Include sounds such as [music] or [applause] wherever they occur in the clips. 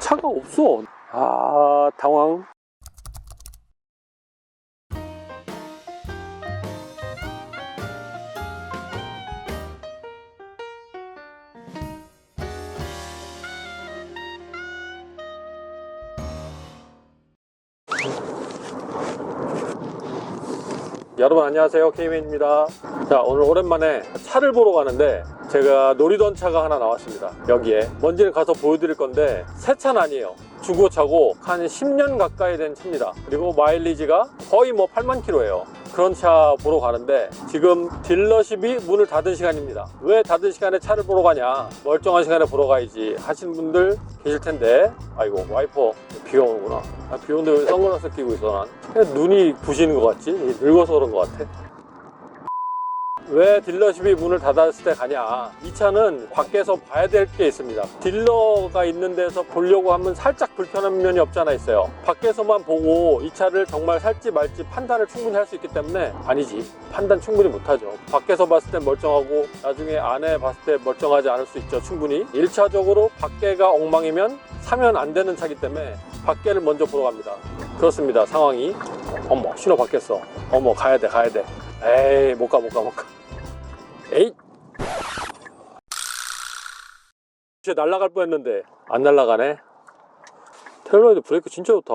차가 없어. 아, 당황. 여러분 안녕하세요 케이맨입니다 자 오늘 오랜만에 차를 보러 가는데 제가 노리던 차가 하나 나왔습니다. 여기에. 먼지는 가서 보여드릴 건데 새 차는 아니에요. 중고차고 한 10년 가까이 된 차입니다. 그리고 마일리지가 거의 뭐 8만 킬로예요. 그런 차 보러 가는데 지금 딜러십이 문을 닫은 시간입니다. 왜 닫은 시간에 차를 보러 가냐? 멀쩡한 시간에 보러 가야지 하시는 분들 계실 텐데. 아이고 와이퍼. 비가 오는구나. 아, 비 오는데 왜 선글라스 끼고 있어 난? 눈이 부시는 것 같지? 늙어서 그런 것 같아 왜 딜러십이 문을 닫았을 때 가냐? 이 차는 밖에서 봐야 될 게 있습니다. 딜러가 있는 데서 보려고 하면 살짝 불편한 면이 없지 않아 있어요. 밖에서만 보고 이 차를 정말 살지 말지 판단을 충분히 할 수 있기 때문에 아니지. 판단 충분히 못하죠. 밖에서 봤을 때 멀쩡하고 나중에 안에 봤을 때 멀쩡하지 않을 수 있죠. 충분히. 1차적으로 밖에가 엉망이면 사면 안 되는 차기 때문에 밖에를 먼저 보러 갑니다. 그렇습니다. 상황이. 어머 신호 바뀌었어. 어머 가야 돼 가야 돼 에이 못 가 못 가 못가. 에이 이제 날아갈 뻔했는데 안 날아가네? 테일러이드 브레이크 진짜 좋다.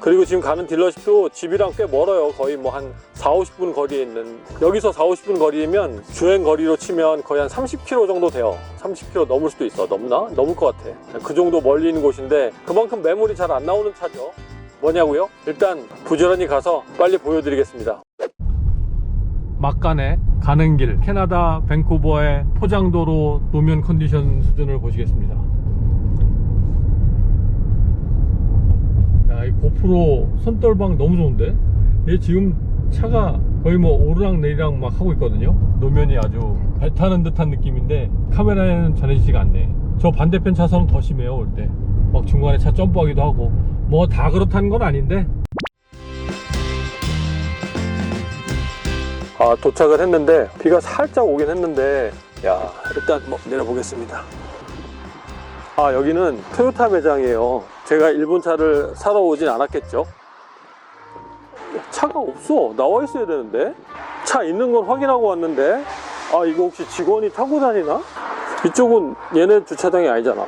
그리고 지금 가는 딜러십도 집이랑 꽤 멀어요. 거의 뭐 한 4, 50분 거리에 있는 여기서 4, 50분 거리면 주행 거리로 치면 거의 한 30km 정도 돼요. 30km 넘을 수도 있어. 넘나? 넘을 것 같아. 그 정도 멀리 있는 곳인데 그만큼 매물이 잘 안 나오는 차죠 뭐냐고요? 일단 부지런히 가서 빨리 보여드리겠습니다 막간에 가는 길 캐나다 밴쿠버의 포장도로 노면 컨디션 수준을 보시겠습니다 야, 이 고프로 손떨방 너무 좋은데? 얘 지금 차가 거의 뭐 오르락 내리락 막 하고 있거든요. 노면이 아주 배 타는 듯한 느낌인데 카메라에는 전해지지가 않네. 저 반대편 차선은 더 심해요, 올 때. 막 중간에 차 점프하기도 하고. 뭐 다 그렇다는 건 아닌데. 아, 도착을 했는데 비가 살짝 오긴 했는데 야, 일단 뭐 내려보겠습니다. 아 여기는 토요타 매장이에요 제가 일본 차를 사러 오진 않았겠죠 차가 없어 나와 있어야 되는데 차 있는 건 확인하고 왔는데 아 이거 혹시 직원이 타고 다니나? 이쪽은 얘네 주차장이 아니잖아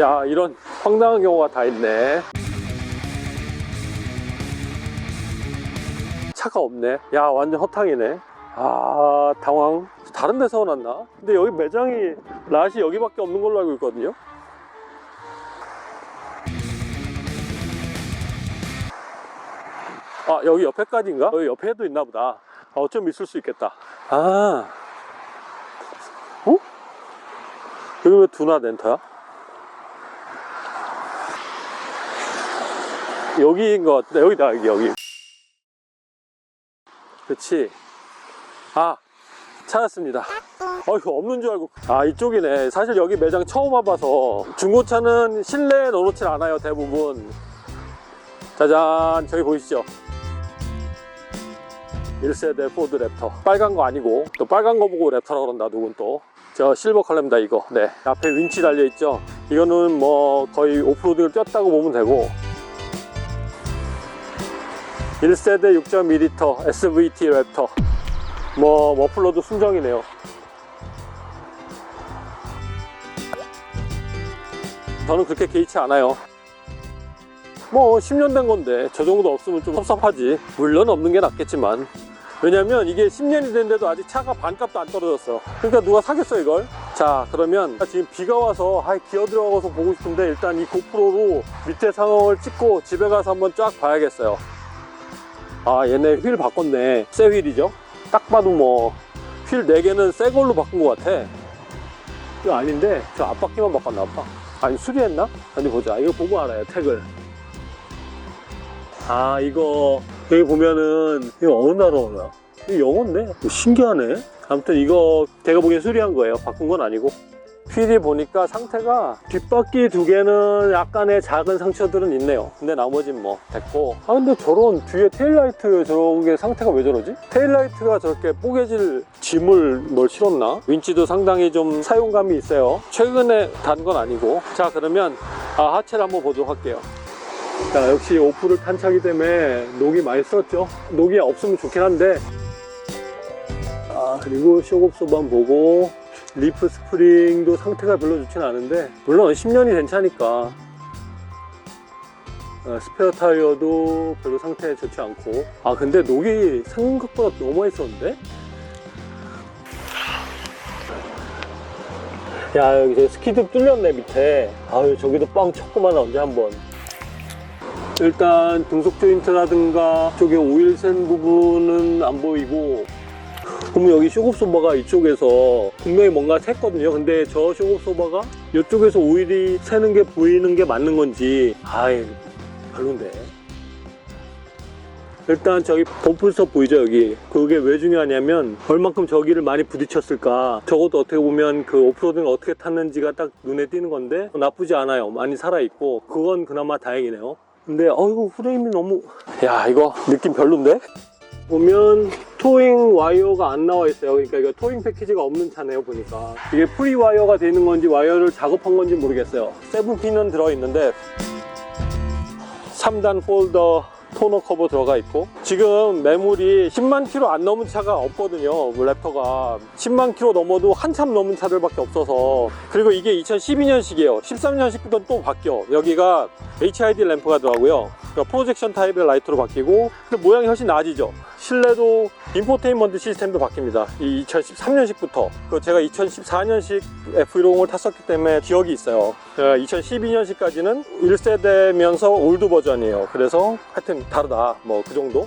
야 이런 황당한 경우가 다 있네 차가 없네 야 완전 허탕이네 아 당황 다른 데서 오났나? 근데 여기 매장이 랏이 여기밖에 없는 걸로 알고 있거든요 아 여기 옆에까지인가? 여기 옆에도 있나 보다 아, 어쩜 있을 수 있겠다 아 어? 여기 왜 두나 렌터야? 여기인 것 같아 여기다 여기 여기. 그치. 아 찾았습니다. 어이구 없는 줄 알고. 아 이쪽이네. 사실 여기 매장 처음 와봐서. 중고차는 실내에 넣어놓진 않아요 대부분. 짜잔 저기 보이시죠? 1세대 포드 랩터. 빨간 거 아니고. 또 빨간 거 보고 랩터라 그런다 누군 또. 저 실버 컬러입니다 이거. 네. 앞에 윈치 달려 있죠? 이거는 뭐 거의 오프로딩을 뛰었다고 보면 되고 1세대 6.2L SVT 랩터. 뭐 머플러도 순정이네요. 저는 그렇게 개의치 않아요. 뭐 10년 된 건데 저 정도 없으면 좀 섭섭하지. 물론 없는 게 낫겠지만. 왜냐면 이게 10년이 됐는데도 아직 차가 반값도 안 떨어졌어. 그러니까 누가 사겠어 이걸? 자 그러면 지금 비가 와서 아 기어 들어가서 보고 싶은데 일단 이 고프로로 밑에 상황을 찍고 집에 가서 한번 쫙 봐야겠어요 아 얘네 휠 바꿨네. 새 휠이죠? 딱 봐도 뭐 휠 4개는 새 걸로 바꾼 것 같아. 이거 아닌데 저 앞바퀴만 바꿨나 봐. 아니 수리했나? 아니 보자. 이거 보고 알아요 택을. 아 이거 여기 보면은 이거 어느 나라 언어야? 이거 영어인데? 이거 신기하네. 아무튼 이거 제가 보기엔 수리한 거예요. 바꾼 건 아니고 휠이 보니까 상태가 뒷바퀴 두 개는 약간의 작은 상처들은 있네요. 근데 나머진 뭐 됐고. 아 근데 저런 뒤에 테일라이트 저런 게 상태가 왜 저러지? 테일라이트가 저렇게 뽀개질 짐을 뭘 실었나? 윈치도 상당히 좀 사용감이 있어요. 최근에 단 건 아니고. 자 그러면 아, 하체를 한번 보도록 할게요. 자 역시 오프를 탄 차기 때문에 녹이 많이 쓸었죠. 녹이 없으면 좋긴 한데 아, 그리고 쇼급소만 보고 리프 스프링도 상태가 별로 좋진 않은데 물론 10년이 된 차니까. 어, 스페어 타이어도 별로 상태 좋지 않고. 아 근데 녹이 생각보다 너무 많이 썼는데? 야 여기 저 스키드 뚫렸네 밑에. 아유 저기도 빵 쳤구만 언제 한번. 일단 등속 조인트라든가 쪽에 오일 샌 부분은 안 보이고 그러면 여기 쇼급소바가 이쪽에서 분명히 뭔가 샜거든요. 근데 저 쇼급소바가 이쪽에서 오일이 새는 게 보이는 게 맞는 건지 아이 별론데. 일단 저기 범프스톱 보이죠 여기? 그게 왜 중요하냐면 얼만큼 저기를 많이 부딪혔을까. 적어도 어떻게 보면 그 오프로딩을 어떻게 탔는지가 딱 눈에 띄는 건데 나쁘지 않아요. 많이 살아있고. 그건 그나마 다행이네요. 근데 어이구 프레임이 너무 야 이거 느낌 별론데 보면 토잉 와이어가 안 나와 있어요. 그러니까 이거 토잉 패키지가 없는 차네요. 보니까 이게 프리 와이어가 되는 건지 와이어를 작업한 건지 모르겠어요. 세븐핀은 들어 있는데 3단 폴더 토너 커버 들어가 있고 지금 매물이 10만 킬로 안 넘은 차가 없거든요 랩터가 10만 킬로 넘어도 한참 넘은 차들밖에 없어서 그리고 이게 2012년식이에요 13년식부터 또 바뀌어 여기가 HID 램프가 들어가고요 그러니까 프로젝션 타입의 라이트로 바뀌고 근데 모양이 훨씬 나아지죠 실내도 인포테인먼트 시스템도 바뀝니다. 이 2013년식부터. 그 제가 2014년식 F150을 탔었기 때문에 기억이 있어요. 2012년식까지는 1세대면서 올드 버전이에요. 그래서 하여튼 다르다. 뭐 그 정도.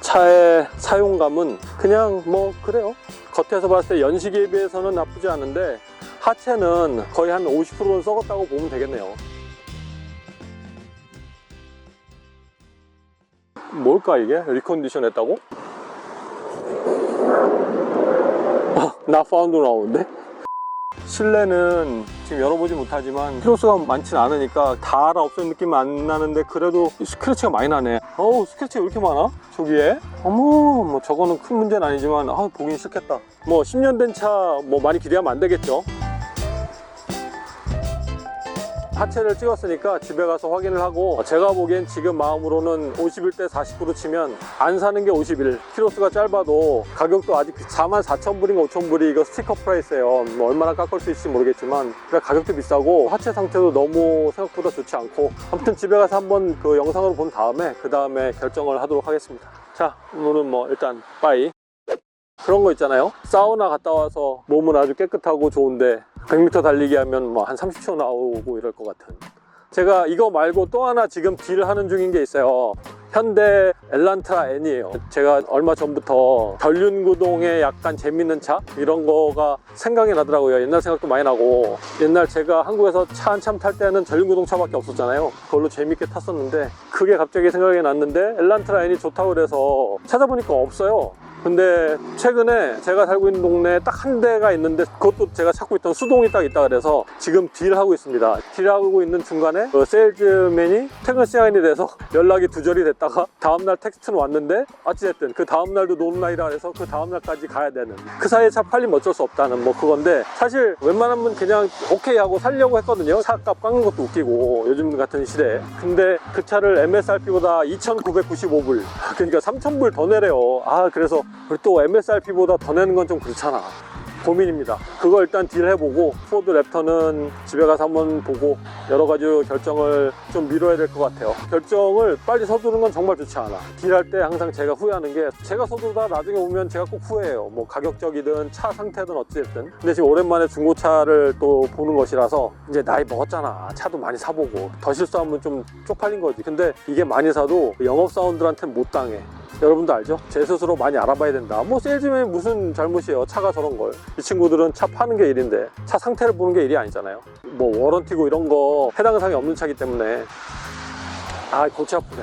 차의 사용감은 그냥 뭐 그래요. 겉에서 봤을 때 연식에 비해서는 나쁘지 않은데 하체는 거의 한 50%는 썩었다고 보면 되겠네요 뭘까 이게? 리컨디션 했다고? 나 파운드 나오는데? 실내는 지금 열어보지 못하지만 키로수가 많진 않으니까 다 알아 없는 느낌 안 나는데 그래도 스크래치가 많이 나네 어우 스크래치가 왜 이렇게 많아? 저기에 어머 뭐 저거는 큰 문제는 아니지만 아 보긴 싫겠다 뭐 10년 된 차 뭐 많이 기대하면 안 되겠죠 하체를 찍었으니까 집에 가서 확인을 하고 제가 보기엔 지금 마음으로는 51대 49로 치면 안 사는 게 51 키로수가 짧아도 가격도 아직 4만 4천 불인가 5천 불이 이거 스티커 프라이스예요. 뭐 얼마나 깎을 수 있을지 모르겠지만 그러니까 가격도 비싸고 하체 상태도 너무 생각보다 좋지 않고 아무튼 집에 가서 한번 그 영상으로 본 다음에 그 다음에 결정을 하도록 하겠습니다. 자 오늘은 뭐 일단 빠이 그런 거 있잖아요. 사우나 갔다 와서 몸은 아주 깨끗하고 좋은데 100m 달리기 하면 뭐 한 30초 나오고 이럴 것 같은. 제가 이거 말고 또 하나 지금 딜을 하는 중인 게 있어요 현대 엘란트라 N이에요. 제가 얼마 전부터 전륜구동에 약간 재밌는 차? 이런 거가 생각이 나더라고요. 옛날 생각도 많이 나고. 옛날 제가 한국에서 차 한참 탈 때는 전륜구동 차밖에 없었잖아요. 그걸로 재밌게 탔었는데 그게 갑자기 생각이 났는데 엘란트라 N이 좋다고 그래서 찾아보니까 없어요. 근데 최근에 제가 살고 있는 동네에 딱 한 대가 있는데 그것도 제가 찾고 있던 수동이 딱 있다 그래서 지금 딜하고 있습니다. 딜하고 있는 중간에 그 세일즈맨이 퇴근 시간이 돼서 연락이 두절이 됐다 가 다음날 텍스트는 왔는데 어찌됐든 그 다음날도 날이라 해서 그 다음날까지 가야 되는. 그 사이에 차 팔리면 어쩔 수 없다는 뭐 그건데 사실 웬만하면 그냥 오케이 하고 살려고 했거든요. 차값 깎는 것도 웃기고 요즘 같은 시대에. 근데 그 차를 MSRP보다 2,995불 [laughs] 그러니까 3,000불 더 내래요. 아 그래서 또 MSRP보다 더 내는 건 좀 그렇잖아 고민입니다. 그거 일단 딜해보고 포드 랩터는 집에 가서 한번 보고 여러 가지로 결정을 좀 미뤄야 될 것 같아요. 결정을 빨리 서두르는 건 정말 좋지 않아. 딜할 때 항상 제가 후회하는 게 제가 서두르다 나중에 오면 제가 꼭 후회해요. 뭐 가격적이든 차 상태든 어찌됐든. 근데 지금 오랜만에 중고차를 또 보는 것이라서 이제 나이 먹었잖아. 차도 많이 사보고 더 실수하면 좀 쪽팔린 거지. 근데 이게 많이 사도 영업 사원들한테는 못 당해. 여러분도 알죠? 제 스스로 많이 알아봐야 된다. 뭐 세일즈맨이 무슨 잘못이에요? 차가 저런 걸. 이 친구들은 차 파는 게 일인데 차 상태를 보는 게 일이 아니잖아요. 뭐 워런티고 이런 거 해당 사항이 없는 차기 때문에 아 골치 아프네.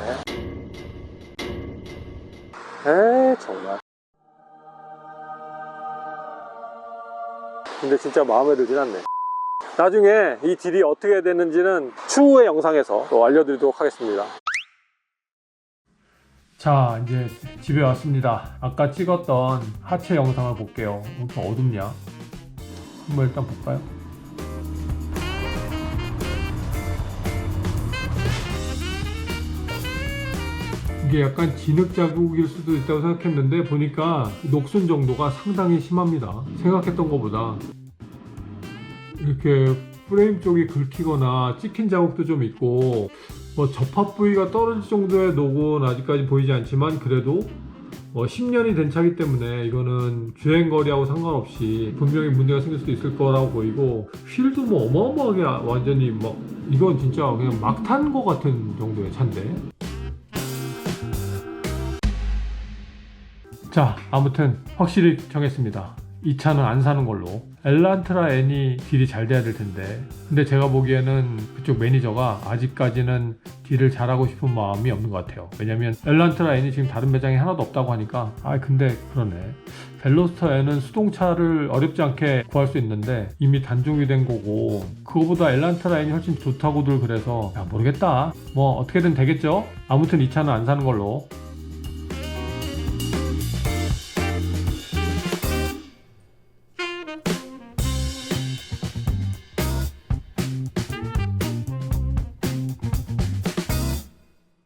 에 정말. 근데 진짜 마음에 들진 않네. 나중에 이 딜이 어떻게 되는지는 추후의 영상에서 또 알려드리도록 하겠습니다. 자, 이제 집에 왔습니다. 아까 찍었던 하체 영상을 볼게요. 왜 이렇게 어둡냐? 한번 일단 볼까요? 이게 약간 진흙 자국일 수도 있다고 생각했는데 보니까 녹슨 정도가 상당히 심합니다. 생각했던 것보다 이렇게 프레임 쪽이 긁히거나 찍힌 자국도 좀 있고 뭐 접합 부위가 떨어질 정도의 녹은 아직까지 보이지 않지만 그래도 뭐 10년이 된 차기 때문에 이거는 주행 거리하고 상관없이 분명히 문제가 생길 수도 있을 거라고 보이고 휠도 뭐 어마어마하게 완전히 막 이건 진짜 그냥 막 탄 거 같은 정도의 차인데. 자 아무튼 확실히 정했습니다. 이 차는 안 사는 걸로 엘란트라 N이 딜이 잘 돼야 될 텐데. 근데 제가 보기에는 그쪽 매니저가 아직까지는 딜을 잘하고 싶은 마음이 없는 것 같아요. 왜냐면 엘란트라 N이 지금 다른 매장에 하나도 없다고 하니까. 아 근데 그러네. 벨로스터 N은 수동차를 어렵지 않게 구할 수 있는데 이미 단종이 된 거고 그거보다 엘란트라 N이 훨씬 좋다고들 그래서 야 모르겠다. 뭐 어떻게든 되겠죠? 아무튼 이 차는 안 사는 걸로